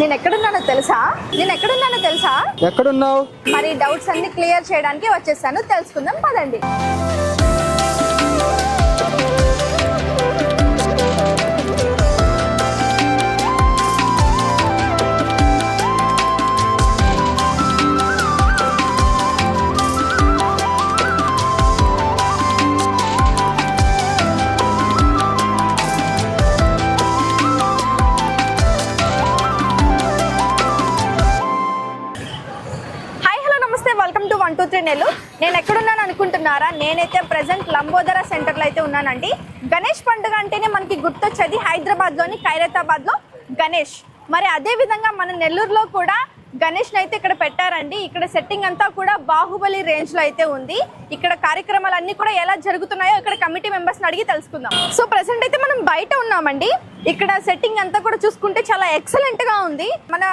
నేను ఎక్కడున్నానో తెలుసా? నేను ఎక్కడున్నానో తెలుసా? ఎక్కడున్నావు? మరి డౌట్స్ అన్ని క్లియర్ చేయడానికి వచ్చేసాను. తెలుసుకుందాం పదండి. నేను ఎక్కడున్నాను అనుకుంటున్నారా? నేనైతే ప్రజెంట్ లంబోదర సెంటర్లో అయితే ఉన్నానండి. గణేష్ పండుగ అంటేనే మనకి గుర్తొచ్చేది హైదరాబాద్లోని ఖైరతాబాద్లో గణేష్. మరి అదే విధంగా మన నెల్లూరులో కూడా గణేష్ అయితే ఇక్కడ పెట్టారండి. ఇక్కడ సెట్టింగ్ అంతా కూడా బాహుబలి రేంజ్లో అయితే ఉంది. ఇక్కడ కార్యక్రమాలన్నీ కూడా ఎలా జరుగుతున్నాయో ఇక్కడ కమిటీ మెంబర్స్ని అడిగి తెలుసుకుందాం. సో ప్రెసెంట్ అయితే మనం బయట ఉన్నామండి. ఇక్కడ సెట్టింగ్ అంతా కూడా చూసుకుంటే చాలా ఎక్సలెంట్గా ఉంది. మన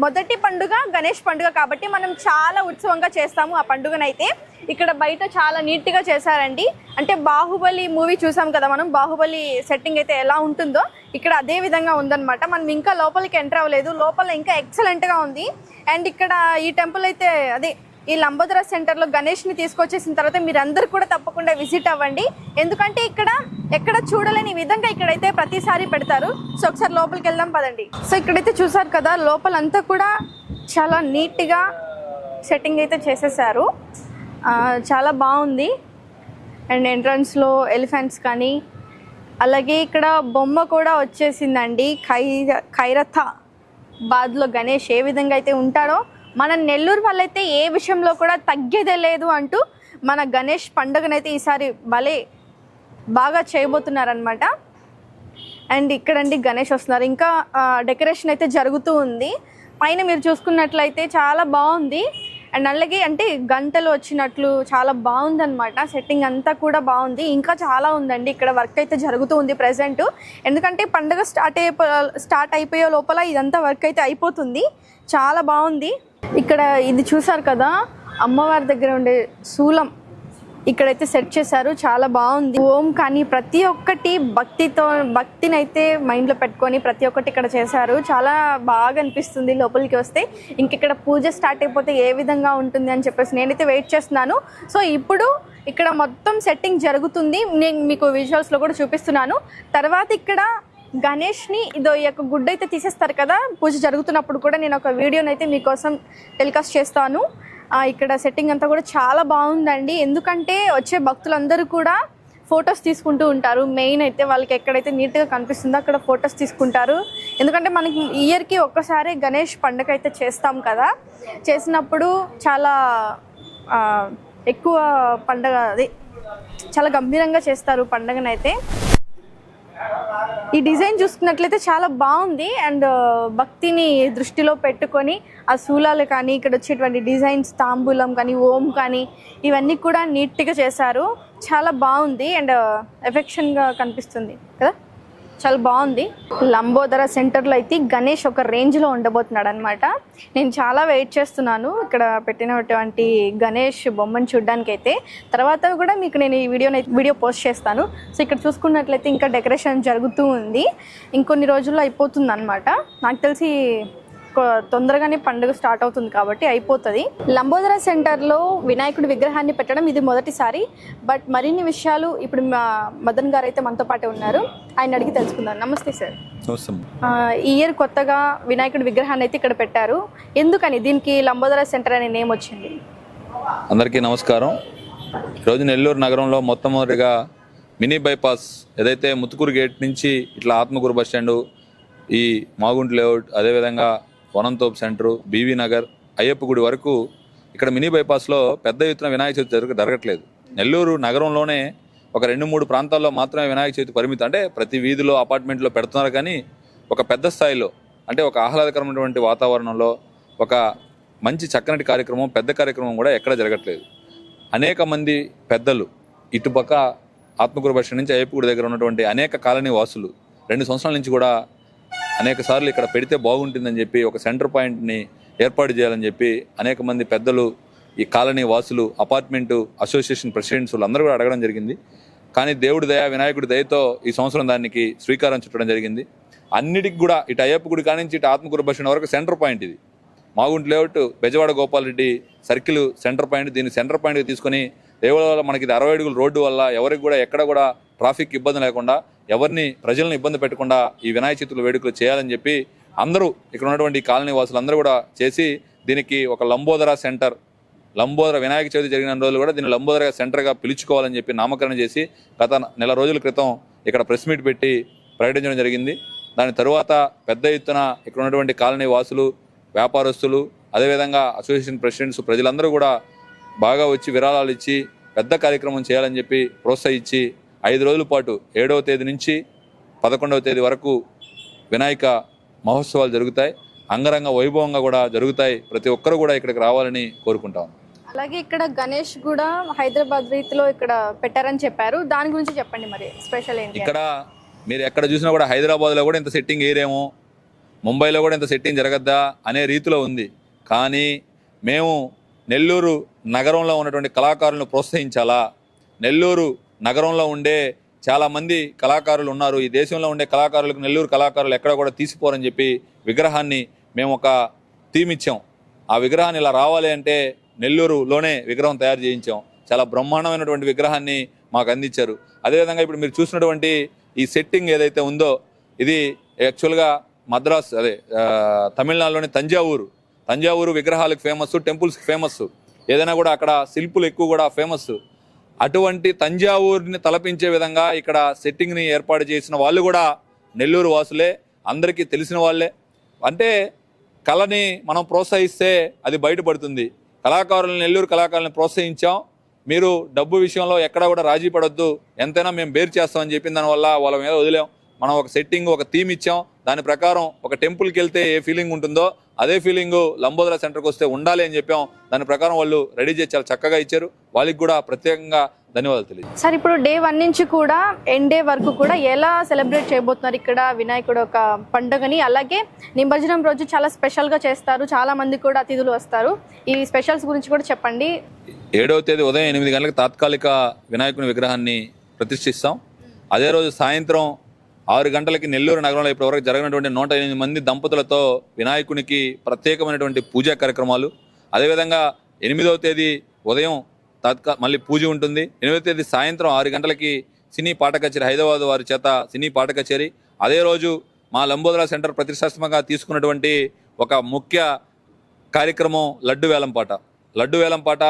మొదటి పండుగ గణేష్ పండుగ కాబట్టి మనం చాలా ఉత్సవంగా చేస్తాము ఆ పండుగనైతే. ఇక్కడ బయట చాలా నీట్గా చేశారండి. అంటే బాహుబలి మూవీ చూసాం కదా మనం బాహుబలి సెట్టింగ్ అయితే ఎలా ఉంటుందో ఇక్కడ అదే విధంగా ఉందన్నమాట. మనం ఇంకా లోపలికి ఎంటర్ అవ్వలేదు లోపల ఇంకా ఎక్సలెంట్గా ఉంది. అండ్ ఇక్కడ ఈ టెంపుల్ అయితే అదే ఈ లంబోదర సెంటర్లో గణేష్ని తీసుకొచ్చేసిన తర్వాత మీరందరూ కూడా తప్పకుండా విజిట్ అవ్వండి. ఎందుకంటే ఇక్కడ ఎక్కడ చూడలేని విధంగా ఇక్కడైతే ప్రతిసారి పెడతారు. సో ఒకసారి లోపలికి వెళ్దాం పదండి. సో ఇక్కడైతే చూసారు కదా లోపలంతా కూడా చాలా నీట్గా సెట్టింగ్ అయితే చేసేసారు. చాలా బాగుంది. అండ్ ఎంట్రన్స్లో ఎలిఫెంట్స్ కానీ అలాగే ఇక్కడ బొమ్మ కూడా వచ్చేసిందండి. ఖై ఖైరథ బాద్లో గణేష్ ఏ విధంగా అయితే ఉంటాడో మన నెల్లూరు వాళ్ళైతే ఏ విషయంలో కూడా తగ్గేదే లేదు అంటూ మన గణేష్ పండుగనైతే ఈసారి భలే బాగా చేయబోతున్నారనమాట అండ్ ఇక్కడండి గణేష్ వస్తున్నారు. ఇంకా డెకరేషన్ అయితే జరుగుతూ ఉంది. పైన మీరు చూసుకున్నట్లయితే చాలా బాగుంది. అండ్ అలాగే అంటే గంటలు వచ్చినట్లు చాలా బాగుంది అనమాట సెట్టింగ్ అంతా కూడా బాగుంది. ఇంకా చాలా ఉందండి. ఇక్కడ వర్క్ అయితే జరుగుతూ ఉంది ప్రజెంట్ ఎందుకంటే పండుగ స్టార్ట్ అయిపో స్టార్ట్ అయిపోయే లోపల ఇదంతా వర్క్ అయితే అయిపోతుంది. చాలా బాగుంది. ఇక్కడ ఇది చూసారు కదా? అమ్మవారి దగ్గర ఉండే శూలం. ఇక్కడైతే సెట్ చేశారు. చాలా బాగుంది. ఓం కానీ ప్రతి ఒక్కటి భక్తితో భక్తిని అయితే మైండ్లో పెట్టుకొని ప్రతి ఒక్కటి ఇక్కడ చేశారు. చాలా బాగా అనిపిస్తుంది లోపలికి వస్తే. ఇంక ఇక్కడ పూజ స్టార్ట్ అయిపోతే ఏ విధంగా ఉంటుంది అని చెప్పేసి నేనైతే వెయిట్ చేస్తున్నాను. సో ఇప్పుడు ఇక్కడ మొత్తం సెట్టింగ్ జరుగుతుంది. నేను మీకు విజువల్స్లో కూడా చూపిస్తున్నాను. తర్వాత ఇక్కడ గణేష్ని ఇదో ఈ యొక్క గుడ్డ అయితే తీసేస్తారు కదా. పూజ జరుగుతున్నప్పుడు కూడా నేను ఒక వీడియోని అయితే మీకోసం టెలికాస్ట్ చేస్తాను. ఇక్కడ సెట్టింగ్ అంతా కూడా చాలా బాగుందండి. ఎందుకంటే వచ్చే భక్తులందరూ కూడా ఫొటోస్ తీసుకుంటూ ఉంటారు. మెయిన్ అయితే వాళ్ళకి ఎక్కడైతే నీట్గా కనిపిస్తుందో అక్కడ ఫొటోస్ తీసుకుంటారు. ఎందుకంటే మనకి ఇయర్కి ఒక్కసారి గణేష్ పండుగ అయితే చేస్తాం కదా. చేసినప్పుడు చాలా ఎక్కువ పండగ అది చాలా గంభీరంగా చేస్తారు పండగనైతే. ఈ డిజైన్ చూసుకున్నట్లయితే చాలా బాగుంది అండ్ భక్తిని దృష్టిలో పెట్టుకొని ఆ శూలాలు కానీ ఇక్కడ వచ్చేటువంటి డిజైన్స్ తాంబూలం కానీ ఓం కానీ ఇవన్నీ కూడా నీట్గా చేశారు. చాలా బాగుంది అండ్ ఎఫెక్షన్గా కనిపిస్తుంది కదా? చాలా బాగుంది. లంబోదర సెంటర్లో అయితే గణేష్ ఒక రేంజ్లో ఉండబోతున్నాడు అనమాట నేను చాలా వెయిట్ చేస్తున్నాను. ఇక్కడ పెట్టినటువంటి గణేష్ బొమ్మను చూడడానికి అయితే తర్వాత కూడా మీకు నేను ఈ వీడియోని వీడియో పోస్ట్ చేస్తాను. సో ఇక్కడ చూసుకున్నట్లయితే ఇంకా డెకరేషన్ జరుగుతూ ఉంది. ఇంకొన్ని రోజుల్లో అయిపోతుంది అనమాట నాకు తెలిసి తొందరగానే పండుగ స్టార్ట్ అవుతుంది కాబట్టి అయిపోతుంది. లంబోదర సెంటర్లో వినాయకుడి విగ్రహాన్ని పెట్టడం ఇది మొదటిసారి. బట్ మరిన్ని విషయాలు ఇప్పుడు మా మదన్ గారు అయితే మనతో పాటే ఉన్నారు. ఆయన అడిగి తెలుసుకుందాం. నమస్తే సార్. ఈ ఇయర్ కొత్తగా వినాయకుడి విగ్రహాన్ని అయితే ఇక్కడ పెట్టారు. ఎందుకని దీనికి లంబోదర సెంటర్ అనే నేమ్ వచ్చింది? అందరికీ నమస్కారం. ఈరోజు నెల్లూరు నగరంలో మొట్టమొదటిగా మినీ బైపాస్ ఏదైతే ముత్తుకూరు గేట్ నుంచి ఇట్లా ఆత్మకూరు బస్ స్టాండు ఈ మాగుంట్ లేఅవుట్ అదేవిధంగా వనంతోపు సెంటరు బీవీ నగర్ అయ్యప్ప గుడి వరకు ఇక్కడ మినీ బైపాస్లో పెద్ద ఎత్తున వినాయక చవితి జరగ జరగట్లేదు. నెల్లూరు నగరంలోనే ఒక రెండు మూడు ప్రాంతాల్లో మాత్రమే వినాయక చవితి పరిమితం. అంటే ప్రతి వీధిలో అపార్ట్మెంట్లో పెడుతున్నారు కానీ ఒక పెద్ద స్థాయిలో అంటే ఒక ఆహ్లాదకరమైనటువంటి వాతావరణంలో ఒక మంచి చక్కనటి కార్యక్రమం పెద్ద కార్యక్రమం కూడా ఎక్కడ జరగట్లేదు. అనేక మంది పెద్దలు ఇటుపక్క ఆత్మకూరు బస్ నుంచి అయ్యప్పగుడి దగ్గర ఉన్నటువంటి అనేక కాలనీ వాసులు రెండు సంవత్సరాల నుంచి కూడా అనేక సార్లు ఇక్కడ పెడితే బాగుంటుందని చెప్పి ఒక సెంటర్ పాయింట్ని ఏర్పాటు చేయాలని చెప్పి అనేక మంది పెద్దలు ఈ కాలనీ వాసులు అపార్ట్మెంటు అసోసియేషన్ ప్రెసిడెంట్స్ అందరూ కూడా అడగడం జరిగింది. కానీ దేవుడి దయ వినాయకుడి దయతో ఈ సంవత్సరం దానికి శ్రీకారం చుట్టడం జరిగింది. అన్నిటికి కూడా ఇటు అయ్యప్ప గుడి కానించి ఇటు ఆత్మకూరు బస్ వరకు సెంటర్ పాయింట్ ఇది. Magunta layout Bezawada Gopalareddy circle centre point దీన్ని సెంటర్ పాయింట్కి తీసుకొని దేవుడి వల్ల మనకి ఇది అరవై అడుగుల రోడ్డు వల్ల ఎవరికి కూడా ఎక్కడ కూడా ట్రాఫిక్ ఇబ్బంది లేకుండా ఎవరిని ప్రజలను ఇబ్బంది పెట్టకుండా ఈ వినాయక చతుర్థి వేడుకలు చేయాలని చెప్పి అందరూ ఇక్కడ ఉన్నటువంటి కాలనీ వాసులందరూ కూడా చేసి దీనికి ఒక లంబోదర సెంటర్ లంబోదర వినాయక చవితి జరిగిన రోజులు కూడా దీన్ని లంబోదర సెంటర్గా పిలుచుకోవాలని చెప్పి నామకరణం చేసి గత నెల రోజుల క్రితం ఇక్కడ ప్రెస్ మీట్ పెట్టి ప్రకటించడం జరిగింది. దాని తరువాత పెద్ద ఎత్తున ఇక్కడ ఉన్నటువంటి కాలనీ వాసులు వ్యాపారస్తులు అదేవిధంగా అసోసియేషన్ ప్రెసిడెంట్స్ ప్రజలందరూ కూడా బాగా వచ్చి విరాళాలు ఇచ్చి పెద్ద కార్యక్రమం చేయాలని చెప్పి ప్రోత్సహించి ఐదు రోజుల పాటు ఏడవ తేదీ నుంచి పదకొండవ తేదీ వరకు వినాయక మహోత్సవాలు జరుగుతాయి. అంగరంగ వైభవంగా కూడా జరుగుతాయి. ప్రతి ఒక్కరు కూడా ఇక్కడికి రావాలని కోరుకుంటాం. అలాగే ఇక్కడ గణేష్ కూడా హైదరాబాద్ రీతిలో ఇక్కడ పెట్టారని చెప్పారు. దాని గురించి చెప్పండి మరి. స్పెషల్ ఏంటి. ఇక్కడ మీరు ఎక్కడ చూసినా కూడా హైదరాబాద్లో కూడా ఇంత సెట్టింగ్ ఏరేమో ముంబైలో కూడా ఇంత సెట్టింగ్ జరగద్దా అనే రీతిలో ఉంది. కానీ మేము నెల్లూరు నగరంలో ఉన్నటువంటి కళాకారులను ప్రోత్సహించాలా? నెల్లూరు నగరంలో ఉండే చాలామంది కళాకారులు ఉన్నారు. ఈ దేశంలో ఉండే కళాకారులకు నెల్లూరు కళాకారులు ఎక్కడ కూడా తీసిపోరని చెప్పి విగ్రహాన్ని మేము ఒక థీమ్ ఇచ్చాం. ఆ విగ్రహాన్ని ఇలా రావాలి అంటే నెల్లూరులోనే విగ్రహం తయారు చేయించాం. చాలా బ్రహ్మాండమైనటువంటి విగ్రహాన్ని మాకు అందించారు. అదేవిధంగా ఇప్పుడు మీరు చూసినటువంటి ఈ సెట్టింగ్ ఏదైతే ఉందో ఇది యాక్చువల్గా మద్రాస్ అదే తమిళనాడులోని తంజావూరు. తంజావూరు విగ్రహాలకు ఫేమస్ టెంపుల్స్కి ఫేమస్ ఏదైనా కూడా అక్కడ శిల్పులు ఎక్కువ కూడా ఫేమస్ అటువంటి తంజావూరుని తలపించే విధంగా ఇక్కడ సెట్టింగ్ని ఏర్పాటు చేసిన వాళ్ళు కూడా నెల్లూరు వాసులే అందరికీ తెలిసిన వాళ్ళే. అంటే కళని మనం ప్రోత్సహిస్తే అది బయటపడుతుంది. కళాకారులను నెల్లూరు కళాకారులను ప్రోత్సహించాం. మీరు డబ్బు విషయంలో ఎక్కడా కూడా రాజీ పడొద్దు. ఎంతైనా మేము బేర్ చేస్తామని చెప్పిన దానివల్ల వాళ్ళ మీద వదిలేం. మనం ఒక సెట్టింగ్ ఒక థీమ్ ఇచ్చాం. దాని ప్రకారం ఒక టెంపుల్కి వెళ్తే ఏ ఫీలింగ్ ఉంటుందో అదే ఫీలింగ్ లంబోదర సెంటర్కి వస్తే ఉండాలి అని చెప్పాం. దాని ప్రకారం వాళ్ళు రెడీ చేసి చాలా చక్కగా ఇచ్చారు. వాళ్ళకి కూడా ప్రత్యేకంగా ధన్యవాదాలు తెలియదు సార్ ఇప్పుడు డే వన్ నుంచి కూడా ఎండ్ డే వరకు కూడా ఎలా సెలబ్రేట్ చేయబోతున్నారు ఇక్కడ వినాయకుడు ఒక పండుగని? అలాగే నిమజ్జనం రోజు చాలా స్పెషల్గా చేస్తారు. చాలా మంది కూడా అతిథులు వస్తారు. ఈ స్పెషల్స్ గురించి కూడా చెప్పండి. ఏడవ తేదీ ఉదయం ఎనిమిది గంటలకు తాత్కాలిక వినాయకుని విగ్రహాన్ని ప్రతిష్ఠిస్తాం. అదే రోజు సాయంత్రం ఆరు గంటలకి నెల్లూరు నగరంలో ఇప్పటివరకు జరిగినటువంటి నూట ఎనిమిది మంది దంపతులతో వినాయకునికి ప్రత్యేకమైనటువంటి పూజా కార్యక్రమాలు. అదేవిధంగా ఎనిమిదవ తేదీ ఉదయం తత్కా మళ్ళీ పూజ ఉంటుంది. ఎనిమిదవ తేదీ సాయంత్రం ఆరు గంటలకి సినీ పాట కచేరీ హైదరాబాద్ వారి చేత సినీ పాట కచేరీ. అదే రోజు మా లంబోదరా సెంటర్ ప్రతిష్టాత్మకంగా తీసుకున్నటువంటి ఒక ముఖ్య కార్యక్రమం లడ్డు వేలంపాట లడ్డు వేలంపాట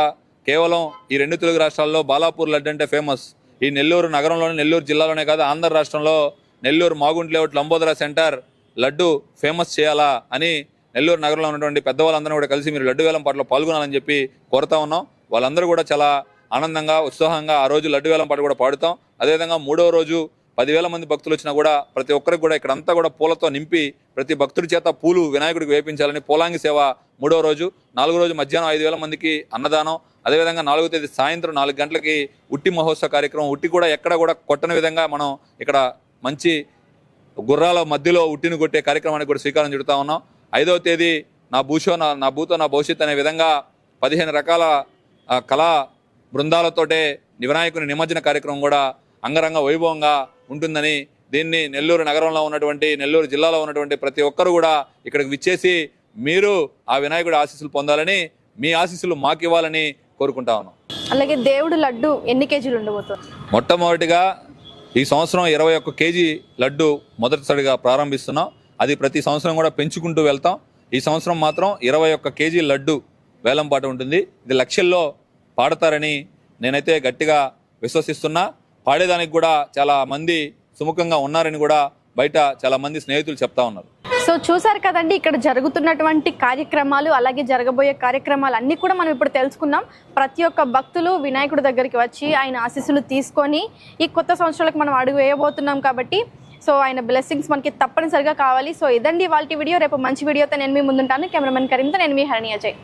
కేవలం ఈ రెండు తెలుగు రాష్ట్రాల్లో బాలాపూర్ లడ్డు అంటే ఫేమస్. ఈ నెల్లూరు నగరంలోనే నెల్లూరు జిల్లాలోనే కాదు ఆంధ్ర రాష్ట్రంలో Nellore Magunta layout Lambodara centre laddu famous చేయాలా అని నెల్లూరు నగరంలో ఉన్నటువంటి పెద్దవాళ్ళందరూ కూడా కలిసి మీరు లడ్డు వేలం పాటలో పాల్గొనాలని చెప్పి కోరుతా ఉన్నాం. వాళ్ళందరూ కూడా చాలా ఆనందంగా ఉత్సాహంగా ఆ రోజు లడ్డు వేలం పాట కూడా పాడుతాం. అదేవిధంగా మూడో రోజు పదివేల మంది భక్తులు వచ్చినా కూడా ప్రతి ఒక్కరికి కూడా ఇక్కడంతా కూడా పూలతో నింపి ప్రతి భక్తుడి చేత పూలు వినాయకుడికి వేపించాలని పోలాంగి సేవ మూడో రోజు. నాలుగో రోజు మధ్యాహ్నం ఐదు వేల మందికి అన్నదానం. అదేవిధంగా నాలుగో తేదీ సాయంత్రం నాలుగు గంటలకి ఉట్టి మహోత్సవ కార్యక్రమం. ఉట్టి కూడా ఎక్కడ కూడా కొట్టని విధంగా మనం ఇక్కడ మంచి గుర్రాల మధ్యలో ఉట్టిని కొట్టే కార్యక్రమానికి కూడా శ్రీకారం చుడతా ఉన్నాం. ఐదవ తేదీ నా భూషో నా నా భూతో నా భవిష్యత్ అనే విధంగా పదిహేను రకాల కళా బృందాలతోటే వినాయకుని నిమజ్జన కార్యక్రమం కూడా అంగరంగ వైభవంగా ఉంటుందని దీన్ని నెల్లూరు నగరంలో ఉన్నటువంటి నెల్లూరు జిల్లాలో ఉన్నటువంటి ప్రతి ఒక్కరు కూడా ఇక్కడికి విచ్చేసి మీరు ఆ వినాయకుడి ఆశీస్సులు పొందాలని మీ ఆశీస్సులు మాకు ఇవ్వాలని కోరుకుంటా ఉన్నాం. అలాగే దేవుడు లడ్డు ఎన్ని కేజీలు ఉండబోతుంది? మొట్టమొదటిగా ఈ సంవత్సరం ఇరవై ఒక్క కేజీ లడ్డు మొదటిసారిగా ప్రారంభిస్తున్నాం. అది ప్రతి సంవత్సరం కూడా పెంచుకుంటూ వెళ్తాం. ఈ సంవత్సరం మాత్రం ఇరవై ఒక్క కేజీ లడ్డు వేలంపాట ఉంటుంది. ఇది లక్షల్లో పాడతారని నేనైతే గట్టిగా విశ్వసిస్తున్నా. పాడేదానికి కూడా చాలా మంది సుముఖంగా ఉన్నారని కూడా బయట చాలా మంది స్నేహితులు చెప్తా ఉన్నారు. సో చూసారు కదండి ఇక్కడ జరుగుతున్నటువంటి కార్యక్రమాలు అలాగే జరగబోయే కార్యక్రమాలు అన్నీ కూడా మనం ఇప్పుడు తెలుసుకున్నాం ప్రతి ఒక్క భక్తులు వినాయకుడి దగ్గరికి వచ్చి ఆయన ఆశీస్సులు తీసుకొని ఈ కొత్త సంవత్సరాలకు మనం అడుగు వేయబోతున్నాం కాబట్టి సో ఆయన బ్లెస్సింగ్స్ మనకి తప్పనిసరిగా కావాలి. సో ఇదండి వాళ్ళ వీడియో. రేపు మంచి వీడియోతో నేను మీ ముందుంటాను. కెమెరామెన్ కరీంతో నేను మీ హరణి అజయ్